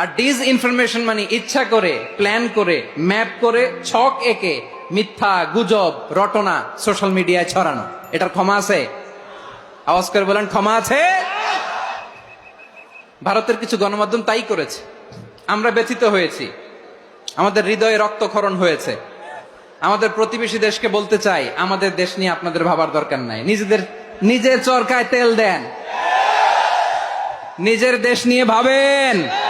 আর dish information মানে ইচ্ছা করে প্ল্যান করে ম্যাপ করে, ছক একে মিথ্যা, গুজব, রটনা সোশ্যাল মিডিয়ায় ছড়ানো। এটার ক্ষমা আছে? আওয়াজ করে বলেন, ক্ষমা আছে? ভারতের কিছু গণমাধ্যম তাই করেছে। আমরা ব্যথিত হয়েছি। আমাদের হৃদয়ে রক্তক্ষরণ হয়েছে। আমাদের প্রতিবেশী দেশকে বলতে চাই, আমাদের দেশ নিয়ে আপনাদের ভাবার দরকার নাই। নিজেদের, নিজের চরকায় তেল দেন। নিজের দেশ নিয়ে ভাবেন।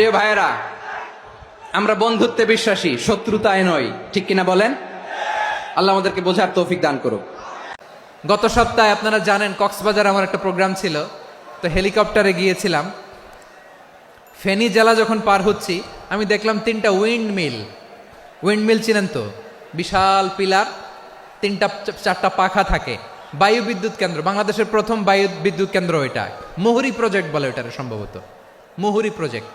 প্রিয় ভাইয়েরা, আমরা বন্ধুত্বে বিশ্বাসী, শত্রুতায় নয় ঠিক কিনা বলেন? আল্লাহ আমাদেরকে বোঝার তৌফিক দান করুক। গত সপ্তাহে আপনারা জানেন, কক্সবাজার আমার একটা প্রোগ্রাম ছিল, তো হেলিকপ্টারে গিয়েছিলাম। ফেনী জেলা যখন পার হচ্ছি, আমি দেখলাম তিনটা উইন্ড মিল উইন্ড মিল চিনেন তো? বিশাল পিলার, তিনটা, চারটা পাখা থাকে। বায়ু বিদ্যুৎ কেন্দ্র, বাংলাদেশের প্রথম বায়ু বিদ্যুৎ কেন্দ্র এটা মুহুরি প্রজেক্ট বলে এটার সম্ভবত। মুহুরি প্রজেক্ট।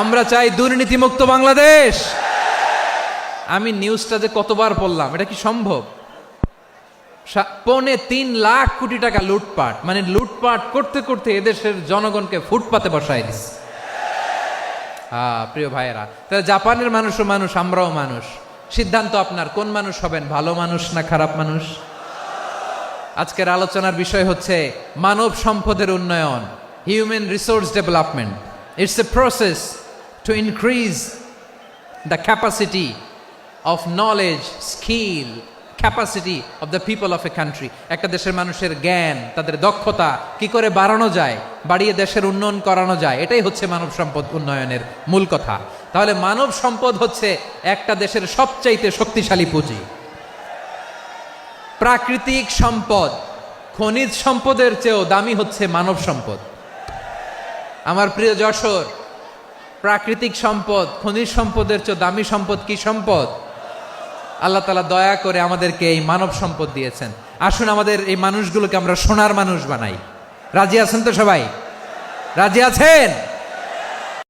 আমরা চাই দুর্নীতিমুক্ত বাংলাদেশ। আমি নিউজটা যে কতবার পড়লাম, এটা কি সম্ভব? পৌনে তিন লাখ কোটি টাকা লুটপাট মানে লুটপাট করতে করতে এদেশের জনগণকে ফুটপাতে বসায় দিচ্ছে প্রিয় ভাইয়েরা তাহলে জাপানের মানুষও মানুষ, আমরাও মানুষ। সিদ্ধান্ত আপনার, কোন মানুষ হবেন, ভালো মানুষ না খারাপ মানুষ? আজকের আলোচনার বিষয় হচ্ছে মানব সম্পদের উন্নয়ন human resource development it's a process to increase the capacity of knowledge skill capacity of the people of a country একটা দেশের মানুষের জ্ঞান, তাদের দক্ষতা কি করে বাড়ানো যায়, বাড়িয়ে দেশের উন্নয়ন করানো যায়, এটাই হচ্ছে মানব সম্পদ উন্নয়নের মূল কথা। তাহলে মানব সম্পদ হচ্ছে একটা দেশের সবচাইতে শক্তিশালী পুঁজি। প্রাকৃতিক সম্পদ, খনিজ সম্পদের চেয়েও দামি হচ্ছে মানব সম্পদ। আমার প্রিয় যশোর প্রাকৃতিক সম্পদ, খনিজ সম্পদের চেয়ে দামি সম্পদ কি সম্পদ? আল্লাহ তালা দয়া করে আমাদেরকে এই মানব সম্পদ দিয়েছেন। আসুন আমাদের এই মানুষগুলোকে আমরা সোনার মানুষ বানাই। রাজি আছেন তো সবাই? রাজি আছেন?